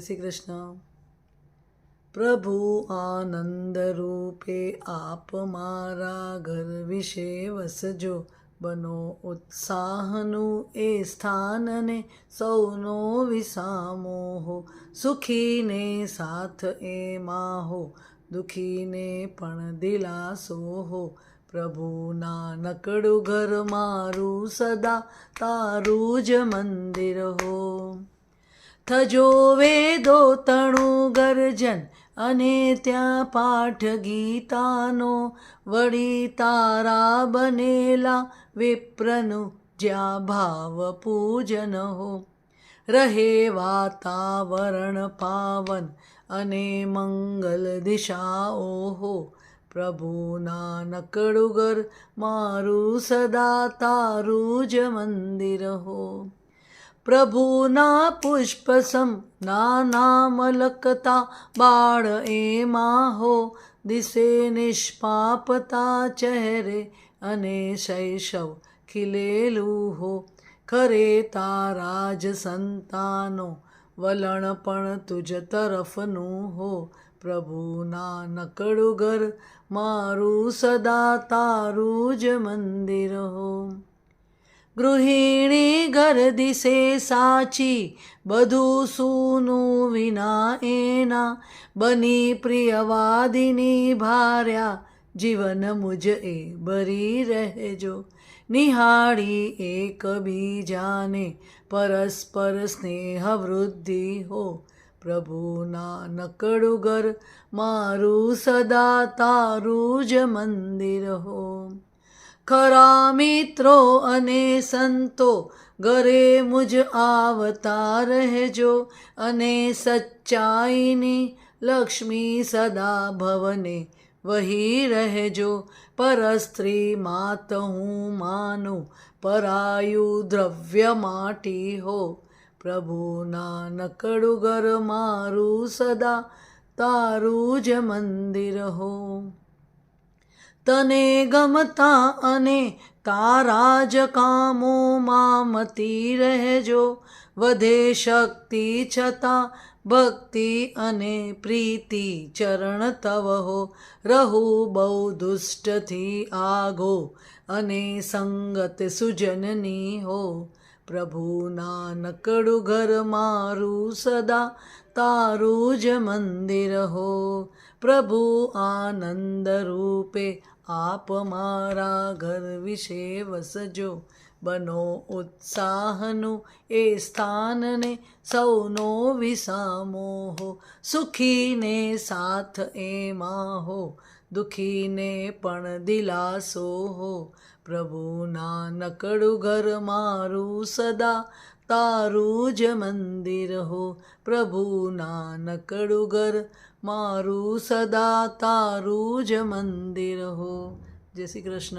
શ્રી કૃષ્ણ પ્રભુ આનંદ રૂપે આપ મારા ઘર વિશે વસજો. બનો ઉત્સાહનું એ સ્થાનને સૌનો વિસામો હો સુખીને સાથ એમાં હો દુખીને પણ દિલાસો હો. પ્રભુના નકડું ઘર મારું સદા તારું જ મંદિર હો. થજો વેદો તણું ગર્જન અને ત્યાં પાઠ ગીતાનો વળી તારા બનેલા વિપ્રનું જ્યાં ભાવ પૂજન હો. રહે વાતાવરણ પાવન અને મંગલ દિશાઓ હો. પ્રભુ નાનકડુગર મારું સદા તારું જ મંદિર હો. પ્રભુના પુષ્પસમ નાના મલકતા બાળ એમાં હો દિશે નિષ્પાપતા ચહેરે અને શૈશવ ખીલેલું હો. ખરે તારા જ સંતાનો, વલણ પણ તુજ તરફનું હો. પ્રભુના નાનકડું ઘર, મારું સદા તારું જ મંદિર હો. ગૃહિણી ઘર દિશે સાચી, બધું સૂનું વિના એના. બની પ્રિયવાદિની ભાર્યા, જીવન મુજ એ ભરી રહેજો. નિહાળી એકબીજાને પરસ્પર સ્નેહ વૃદ્ધિ હો. પ્રભુના નકડું ઘર મારું સદા તારું જ મંદિર હો. ખરા મિત્રો અને સંતો, ઘરે મુજ આવતા રહેજો અને સચ્ચાઈની લક્ષ્મી સદા ભવને વહી રહેજો. પરસ્ત્રી માત હું માનું, પરાયુ દ્રવ્ય માટી હો. પ્રભુના નકડું ઘર મારું સદા, તારું જ મંદિર હો. તને ગમતા અને તારા જ કામોમાં મતી રહેજો. વધે શક્તિ છતાં ભક્તિ અને પ્રીતિ ચરણ તવ હો રહું બહુ દુષ્ટથી આગો અને સંગત સુજનની હો. પ્રભુ નાનકડું ઘર મારું સદા તારું જ મંદિર હો. પ્રભુ આનંદ રૂપે આપ મારા ઘર વિશે વસજો. બનો ઉત્સાહનું એ સ્થાનને સૌનો વિસામો હો. સુખીને સાથ એમાં હો. દુખીને પણ દિલાસો હો. પ્રભુના નકડું ઘર મારું સદા તારું જ મંદિર હો. પ્રભુના નકડું ઘર મારું સદા તારું જ મંદિર હો. જય શ્રી કૃષ્ણ.